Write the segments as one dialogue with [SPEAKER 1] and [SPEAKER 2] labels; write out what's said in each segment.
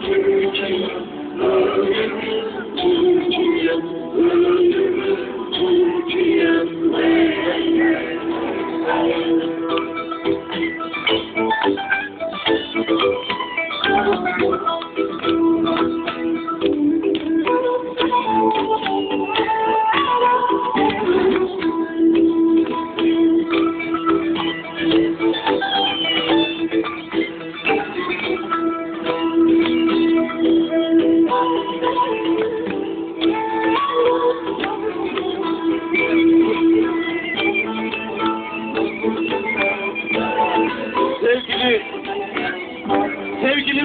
[SPEAKER 1] Sevgili, Thank you.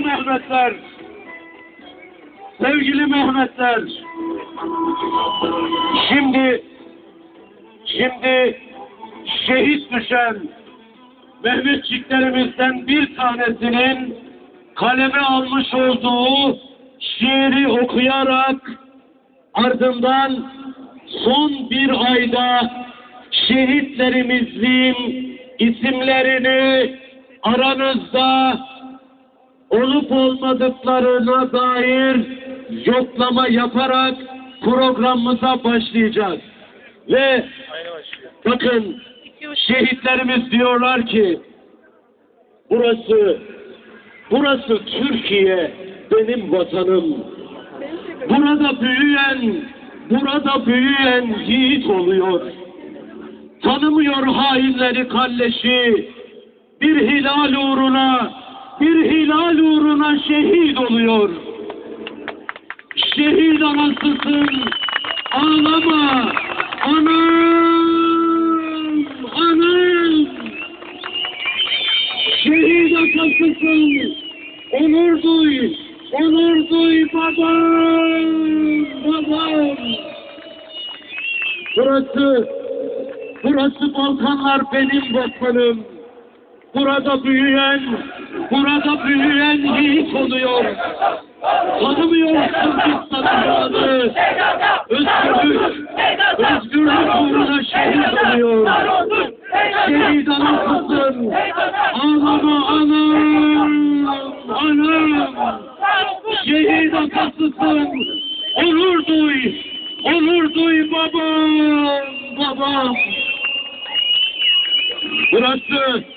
[SPEAKER 1] Mehmetler, sevgili Mehmetler, şimdi, şimdi şehit düşen Mehmetçiklerimizden bir tanesinin kaleme almış olduğu şiiri okuyarak ardından son bir ayda şehitlerimizin isimlerini aranızda olup olmadıklarına dair yoklama yaparak programımıza başlayacağız. Ve bakın şehitlerimiz diyorlar ki burası burası Türkiye benim vatanım. Burada büyüyen burada büyüyen yiğit oluyor. Tanımıyor hainleri kalleşi. Bir hilal uğruna uğruna şehit oluyor. Şehit anasısın. Ağlama. Anam. Anam. Şehit atasısın. Onur duy. Onur duy babam. Babam. Burası, burası Balkanlar benim vatanım. Burada büyüyen, burada büyüyen yiğit oluyor. Tanımıyor Kürdistan'ı. Özgürlük, özgürlük uğruna şehit oluyor. Şehit anasısın. Ağlama anam, anam. Şehit atasısın. Onur duy, onur duy babam, babam. Burası